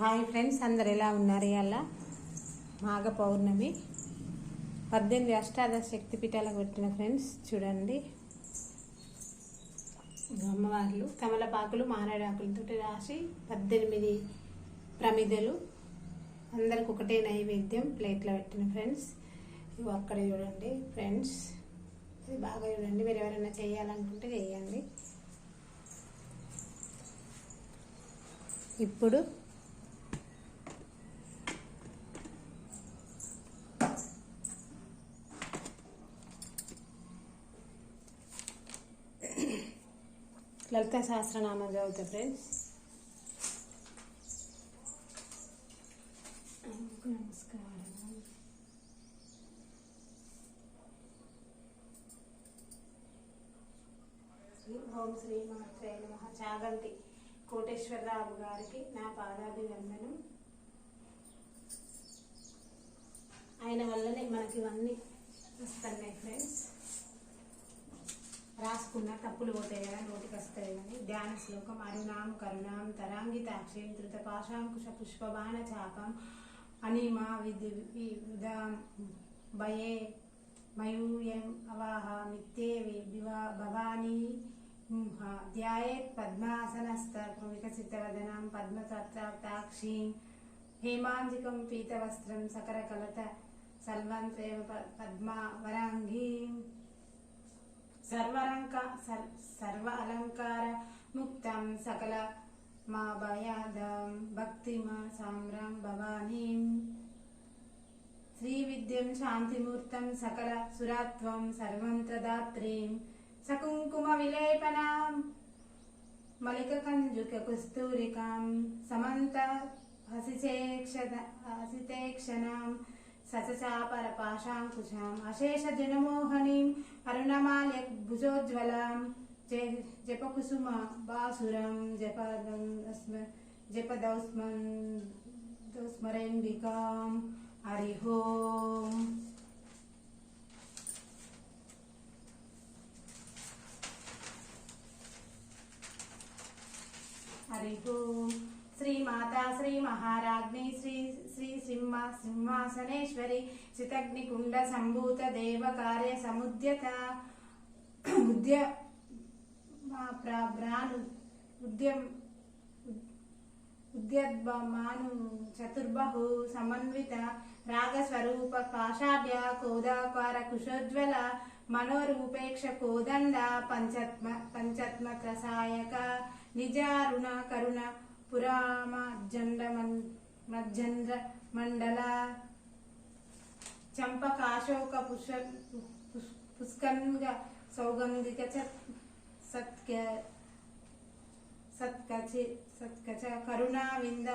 Hi friends అందరు ఎలా ఉన్నారు? ఇవాళ మాఘ పౌర్ణమి. పద్దెనిమిది అష్టాదశ శక్తిపీఠాలకు పెట్టిన ఫ్రెండ్స్ చూడండి. అమ్మవార్లు తమలపాకులు మారేడాకులతో రాసి పద్దెనిమిది ప్రమిదలు. అందరికి ఒకటే నైవేద్యం ప్లేట్లో పెట్టిన ఫ్రెండ్స్. ఇవి అక్కడ చూడండి ఫ్రెండ్స్. ఇది బాగా చూడండి. మీరు ఎవరైనా చేయాలనుకుంటే చేయండి. ఇప్పుడు లలిత సహస్రనామం చదువుతా ఫ్రెండ్స్ నమస్కారం. ఓం శ్రీ మాత్రే నమ. చాగంతి కోటేశ్వరరావు గారికి నా పాదాభివందనం. ఆయన వల్లనే మనకి ఇవన్నీ వస్తున్నాయి ఫ్రెండ్స్ రాసుకున్న తప్పులు పోతాయి కదా నోటికి వస్తాయి కానీ ధ్యాన శ్లోకం అరుణాం కరుణాం తరాంగితాక్షిం ధృతపాశాంకుశ పుష్పబాణ చాపం అనిమా విధి విదాం భయే మయూయం అవాహ మిత్తే భవానీ ధ్యాయేత్ పద్మాసనస్థ వికసితవదనం పద్మతత్రాక్షీం హేమాంజికం పీతవస్త్రం సకరకలత సల్వంత్రేమ పద్మా వరాంగీం సర్వరంక సర్వ అలంకార ముక్తం సకల మా భయాదం భక్తిమా సామ్రం భవానీం. శ్రీ విద్యం శాంతిమూర్తం సకల సురాత్వం సర్వంత్రదాత్రీం సకుంకుమ విలేపనాం మలిక కంజుక కుస్తూరికాం సమంత హసిచేక్షద హసితేక్షణాం సచచాపర పాశాంకుశాం అశేష జనమోహనీం ह्रीं अरुणमाल्यभुजोज्ज्वलां जपकुसुमबासुरं जपदं जपदौस्मन् स्मरेन्बिकां हरिः ओम्। हरिः ओम्। श्रीमाता श्री श्रीमहाराज्ञी श्री సింహ సింహాసనేశ్వరి చితగ్ని కుండ సంభూత దేవ కార్య సముద్యత ఉద్య ప్రాను ఉద్యం ఉద్యద్భమాను చతుర్బహు సమన్విత రాగస్వరూప పాషాఢ్య కోదాకార కుశోజ్వల మనోరూపేక్ష కోదండ పంచత్మ పంచత్మ సాయక నిజారుణ కరుణ పురామ జండ మజ్జంద్ర మండల చంపకాశోక పుష్ప పుష్కంగ సౌగంధిక సత్క సత్కచి సత్కచ కరుణా వింద